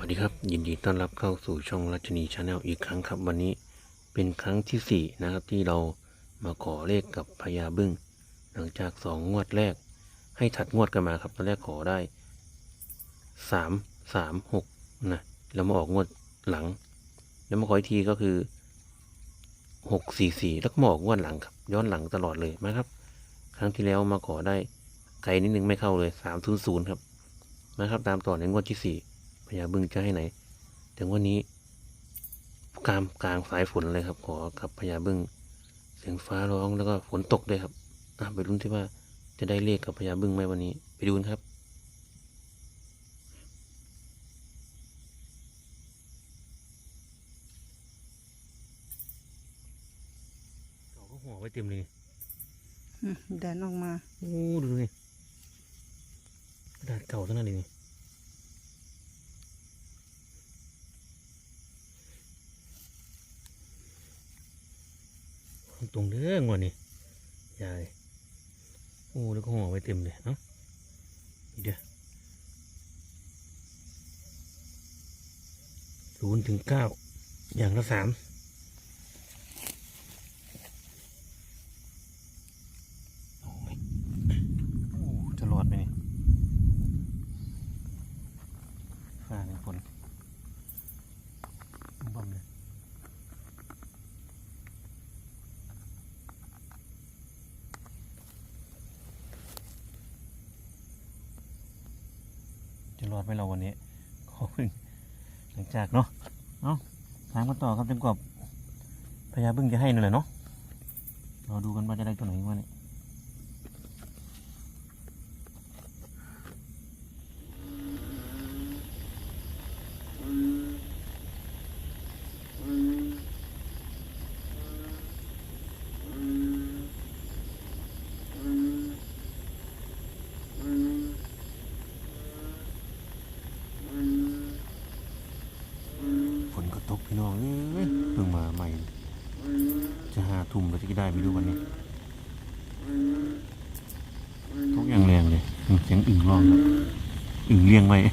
วัสดีครับ ยินดีต้อนรับเข้าสู่ช่องรัชนีชาแนลอีกครั้งครับ วันนี้เป็นครั้งที่สี่นะครับ ที่เรามาขอเลขกับพญาบึ้ง หลังจากสองงวดแรก ให้ถัดงวดกันมาครับ ตอนแรกขอได้สามสามหกนะแล้วมาออกงวดหลัง แล้วมาขออีกทีก็คือหกสี่สี่แล้วก็มาออกงวดหลังครับ ย้อนหลังตลอดเลยนะครับ ครั้งที่แล้วมาขอได้ไกลนิดนึงไม่เข้าเลยสามศูนย์ศูนย์ครับนะครับตามต่อในงวดที่สี่ พญาบึ้งจะให้ไหน ถึงวันนี้กลางกลางสายฝนเลยครับ ขอกับพญาบึ้งเสียงฟ้าร้องแล้วก็ฝนตกด้วยครับอะไปลุ้นที่ว่าจะได้เลขกับพญาบึ้งไหมวันนี้ ไปดูกันครับเขาก็ห่อไว้เต็มเลยอืมดันออกมา โอ้ ดูนี่กระดาษเก่าทั้งนั้นเลยนี่ ตรงเด้องวดนี่ยายโอ้แล้วก็ห่อไว้เต็มเลยเอ้านี่เด้อศูนย์ถึงเก้าอย่างละสามโอ้ยโอ้จะรอดไหมนี่ฟ้าในฝนบ่มเลย จะรอดไหมเรา วันนี้ขอพึ่งหลังจากเนาะเนาะถามกันต่อครับจนกว่าพญาบึ้งจะให้นั่นแหละเนาะเราดูกันว่าจะได้ตัวไหนวะเนี่ยฝ น้องเอ้ยเพิ่งมาใหม่ จะหาทุ่มเราจะได้ไปดูวันนี้ตกอย่างแรงเลยเสียงอึ่งร้องครับอึ่งเลี้ยงไว้เ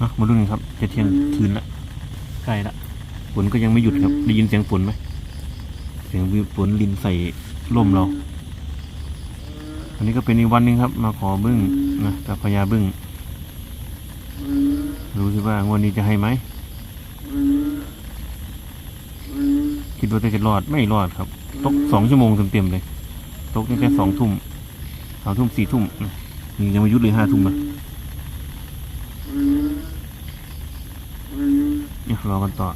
นะมาดูกันครับ จะเที่ยงคืนละใกล้ละฝนก็ยังไม่หยุดครับ ได้ยินเสียงฝนไหมเสียงฝนลินใส่ร่มเรา อันนี้ก็เป็นอีกวันหนึ่งครับ มาขอบึ้งนะกับพญาบึ้ง รู้สิว่างวันนี้จะให้ไหมคิดว่าจะรอดไม่รอดครับ ตกสองชั่วโมงเต็มๆเลย ตกตั้งแต่สองทุ่มสามทุ่มสี่ทุ่มนี่ยังไม่ยุดเลยห้าทุ่มนะเนี่ยรอกันต่อ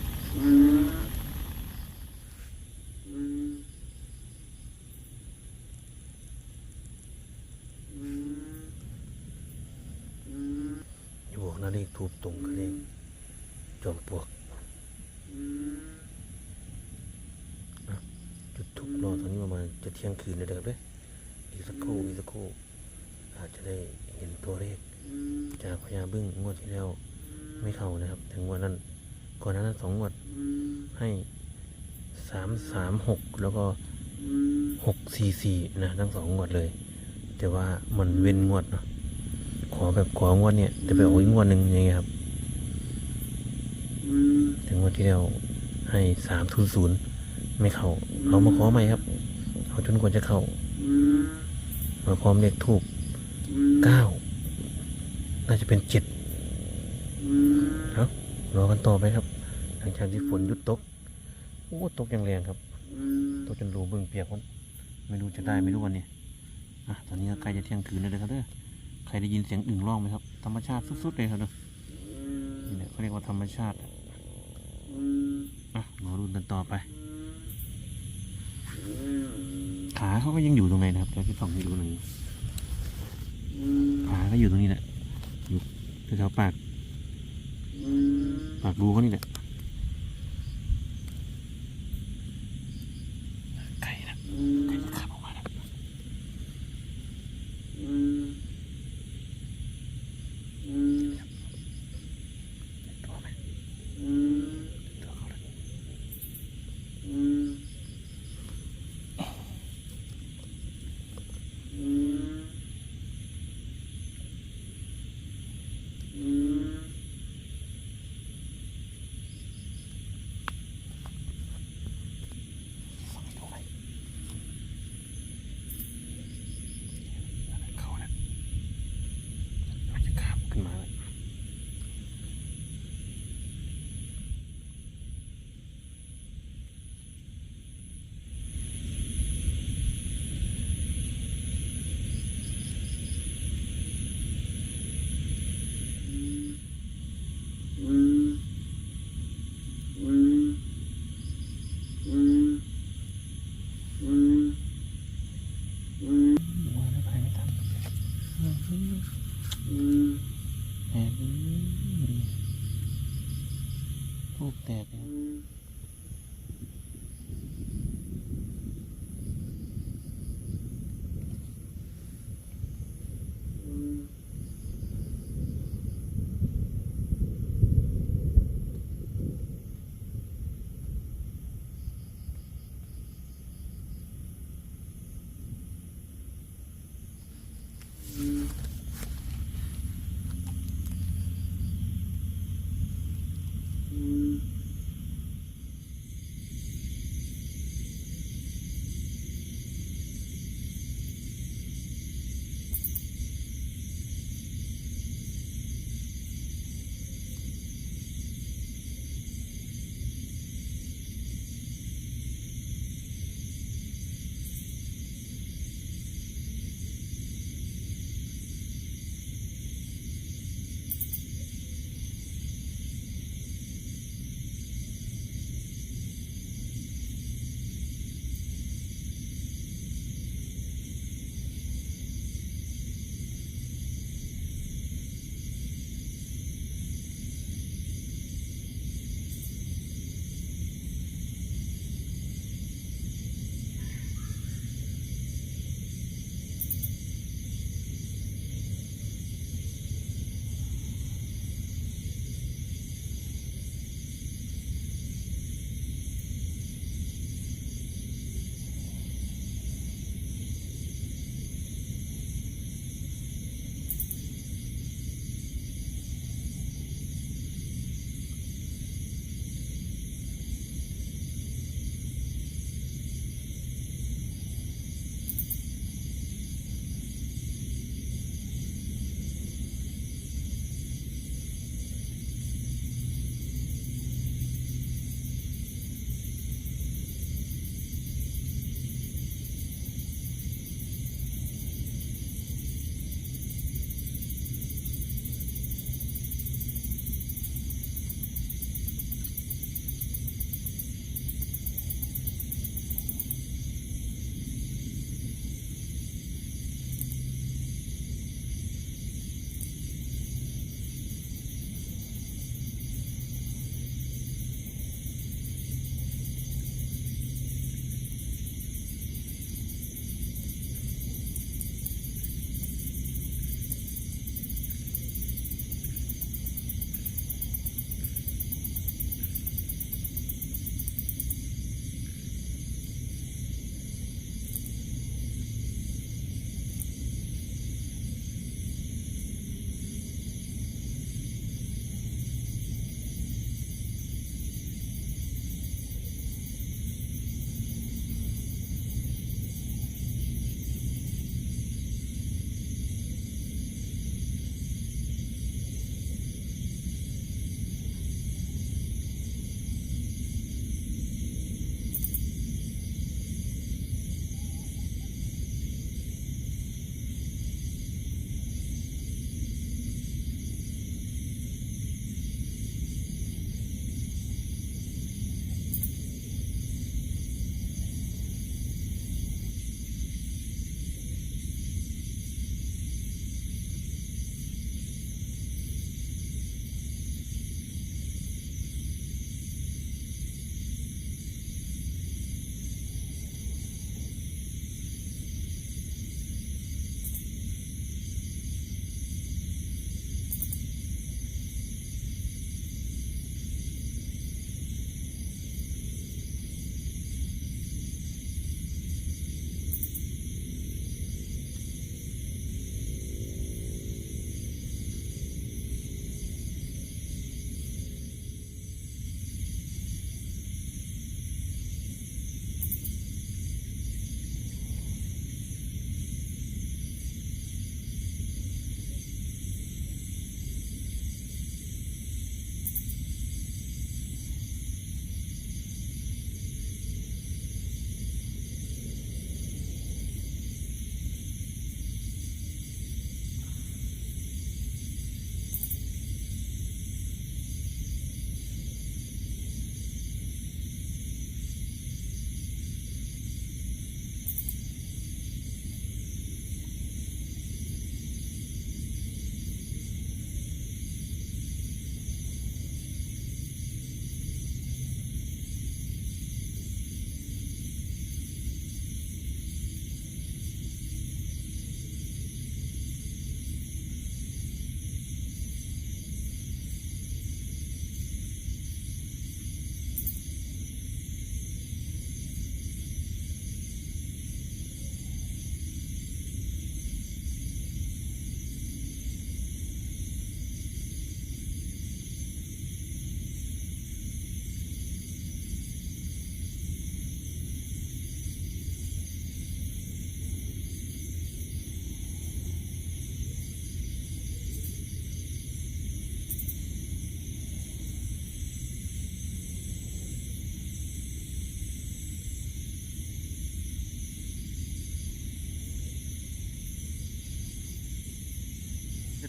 อยู่บอกนั่นเลข ทูบตรงเลขจอมปลวกจุดทูบรอตอนนี้ประมาณจะเที่ยงคืนเลยนะครับเด้ออีกสักครู่อีกสักครู่อาจจะได้เห็นตัวเลขจากพญาบึ้งงวดที่แล้วไม่เข้านะครับ ถึงวันนั้นก่อนนั้นสองงวดให้สามสามหกแล้วก็หกสี่สี่นะทั้งสองงวดเลย แต่ว่ามันเว้นงวดเนาะ อแบบของวดเนี่ยจะไปออกอีกงวดหนึ่งยังไงครับถึงวันที่เราให้สามทุนศูนย์ไม่เข้าเรามาขอใหม่ครับเอาจนกว่าจะเข้ามาพร้อมเลขทูบเก้าน่าจะเป็นเจ็ดครับรอกันต่อไปครับ หลังจากที่ฝนหยุดตกโอ้ตกอย่างแรงครับตกจนรูบึ้งเปียกมันไม่รู้จะได้ไม่รู้วันนี้อะตอนนี้ใกล้จะเที่ยงคืนแล้วเลยครับเด้อ ครได้ยินเสียงอึ่งร้องไหมครับ ธรรมชาติสุดๆเลยครับเนอะนี่แหละเขาเรียกว่าธรรมชาติอะมาดูกันต่อไป ขาเขาก็ยังอยู่ตรงไหนนะครับแต่ที่ส่องให้ดูหน่อยขาก็อยู่ตรงนี้แหละอยู่แถวปาก ปากรูเขานี่แหละ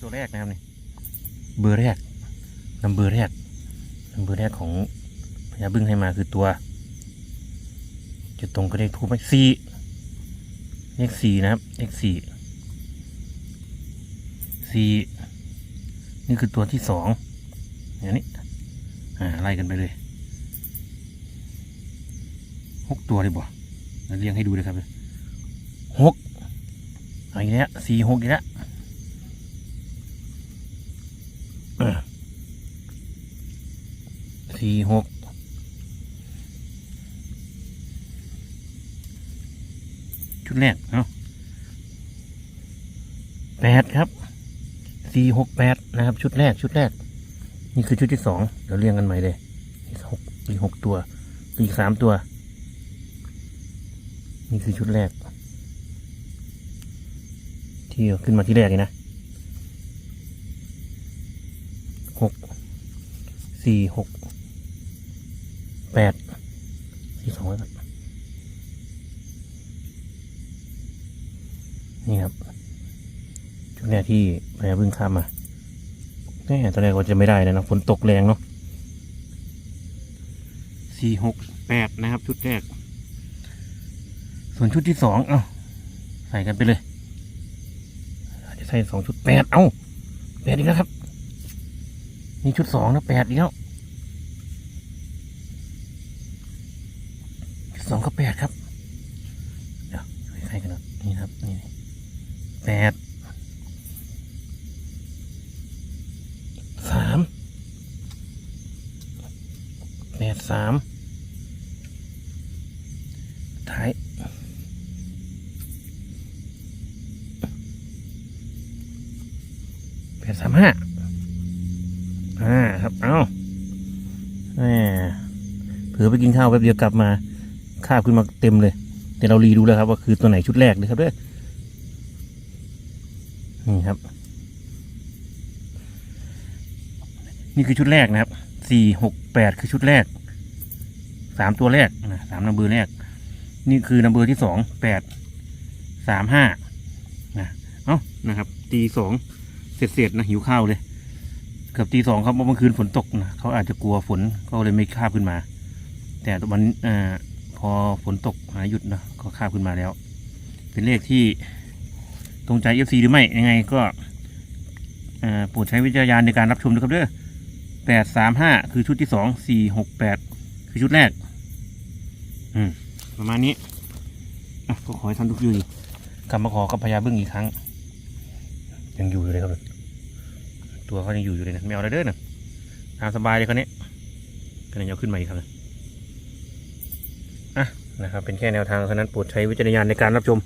ตัวแรกนะครับนี่เบอร์แรกนัมเบอร์แรกนัมเบอร์แรกของพญาบึ้งให้มาคือตัวจะตรงกับเลขทูบไหมสี่เลขสี่นะครับเลขสี่สี่นี่คือตัวที่สองอย่างนี้อ่าไล่กันไปเลยหกตัวเลยบ่เดี๋ยวเรียงให้ดูเลยครับหกเอาอีกแล้วสี่หกอีกแล้ว สี่หกชุดแรกเนาะแปดครับสี่หกแปดนะครับ ชุดแรกชุดแรก นี่คือชุดที่สองเดี๋ยวเรียงกันใหม่เลยอีหกอีหกตัวอีกสามตัว นี่คือชุดแรก ที่ขึ้นมาที่แรกเลยนะหกสี่หก แปดสี่สองไว้ก่อนนี่ครับชุดแรกที่พยาบึ้งข้ามมาแน่ตอนแรกว่าจะไม่ได้นะนะฝนตกแรงเนาะสี่หกแปดนะครับ ชุดแรก ส่วนชุดที่สองเอ้าใส่กันไปเลยจะใส่สองชุดแปดเอ้าแปดอีกแล้วครับ นี่ชุดสองนะแปดอีกแล้วชุดสองก็ แปดครับ เดี๋ยวใครกันนะนี่ครับ นี่แปดสามแปดสามท้ายแปดสามห้าอ่าครับ เอาแหมเผื่อไปกินข้าวแป๊บเดียวกลับมาาบขึ้นมาเต็มเลย แต่เรารีดูแล้วครับ ว่าคือตัวไหนชุดแรกเลยครับเด้อนี่ครับ นี่คือชุดแรกนะครับสี่หกแปดคือชุดแรกสามตัวแรกนะสามนัมเบอร์แรก นี่คือนัมเบอร์ที่สองแปดสามห้านะเอ้านะครับตีสองเสร็จๆนะหิวข้าวเลยเกือบตีสองครับเพราะเมื่อคืนฝนตกนะเขาอาจจะกลัวฝนก็เลยไม่คาบขึ้นมา แต่วันอ่า อฝนตกหาหยุดนะก็คาบขึ้นมาแล้ว เป็นเลขที่ตรงใจเอฟซีหรือไม่ยังไงก็โปรดใช้วิจารณญาณในการรับชมด้วยครับเด้อแปดสามห้าคือชุดที่สองสี่หกแปดคือชุดแรก อืม ประมาณนี้ก็ขอให้ท่านทุกยู่กลับมาขอกับพญาบึ้งอีกครั้ง ยังอยู่อยู่เลยครับ ตัวเขายังอยู่อยู่เลยนะไม่เอาอะไรเด้อนะตามสบายเลยเขาวนี้ก็เลยเอาขึ้นมาอีกครับ นะครับ เป็นแค่แนวทางเท่านั้นโปรดใช้วิจารณญาณในการรับชม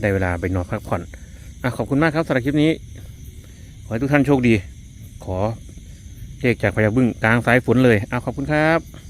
ได้เวลาไปนอนพักผ่อนอะขอบคุณมากครับสำหรับคลิปนี้ ขอให้ทุกท่านโชคดี ขอเลขจากพยาบึ้งกลางสายฝนเลยอะขอบคุณครับ